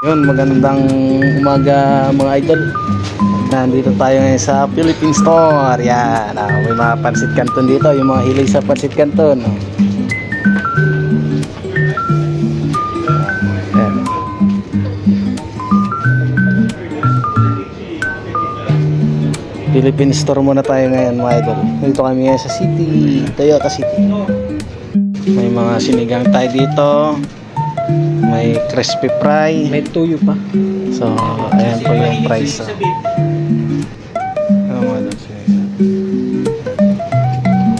Yun, magandang umaga mga idol. Nandito tayo ngayon sa Philippine Store. Yan, ah, may mga pansit canton dito, yung mga hilig sa pansit canton. Philippine Store muna tayo ngayon mga idol. Dito kami ngayon sa City, Toyota City. May mga sinigang tayo dito. May crispy fry. May tuyo pa. So, ayan po yung price. Ano? Sige.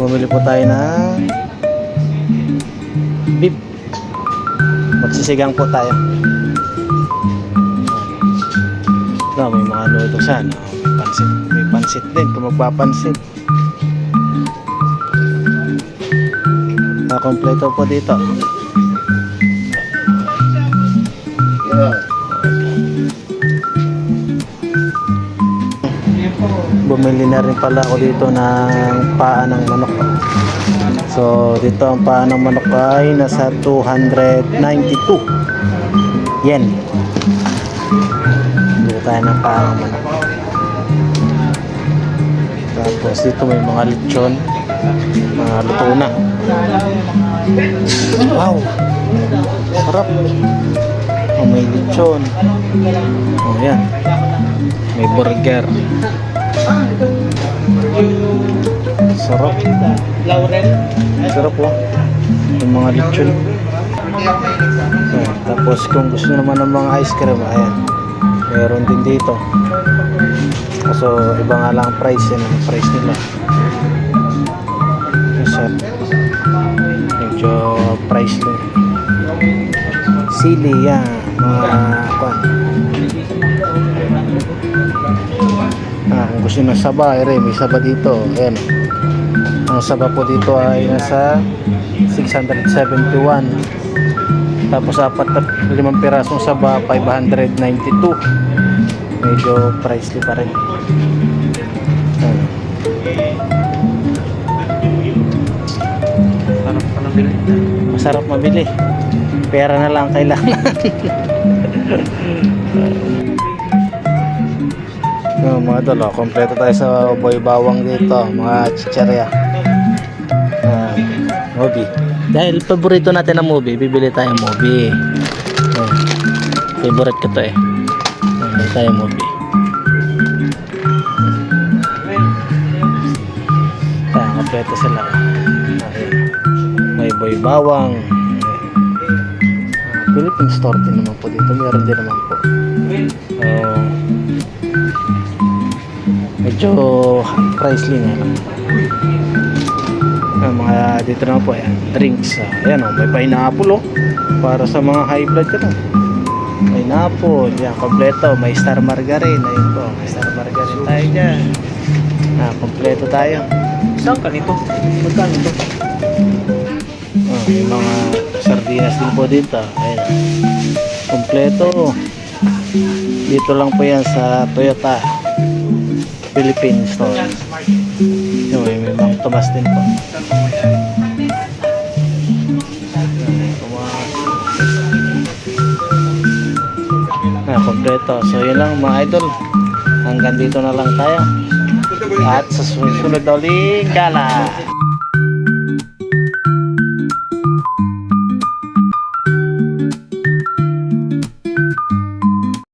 Bumili po tayo ng beef. Magsisigang po tayo. Ito, may mga noodles yan. oh. Pansit. May pansit din kung magpapansit. Nakompleto po dito. Bumili na rin pala ako dito ng paa ng manok. So, dito ang paa ng manok ay nasa 292 yen. Dito tayo ng paa ng manok. Tapos dito may mga lechon. Mga luto na. Wow! Sarap! Oh, may lechon. Oh, yan. May burger. Sarap. Sarap po. Yung mga lechon. Ayan. Tapos kung gusto naman ng mga ice cream, ayan. Meron din dito. Kaso iba nga lang ang price yan. Ang price nila. Kasi medyo price din. Sili yan. Mga kwan. Ah, kung gusto ng saba, ere, may saba dito. Ayan. Ang saba po dito ay nasa 671. Tapos apat na limang pirasong saba, 592. Medyo pricey pa rin. Ayan. Sarap pa ng bilhin. Masarap mabili. Pera na lang kailangan. No, mga idol, oh, kompleto tayo sa boy bawang dito, mga chicherya. Ah, movie. Dahil paborito natin ang movie, bibili tayo movie. Oh, favorite ko to eh. Bibili tayo movie. Ah, kompleto sila. May boy bawang. Ah, Philippine store din naman po dito. Meron din naman po. So, medyo pricely nga lang. Ah, mga dito naman po, ayan, drinks. ah. ayan oh, may pineapple oh. Para sa mga high blood ka na. Pineapple, yan, kompleto. May star margarine. Ayun po, may star margarine tayo dyan. Ah, kompleto tayo. Saan ka nito? Magkano ito? Ah, may mga sardinas din po dito. Ayan. Kompleto. Dito lang po yan sa Toyota Philippine Store. Yung may, mga Tomas din po. Ah, kompleto. So yun lang mga idol. Hanggang dito na lang tayo. At sa susunod na uling gala.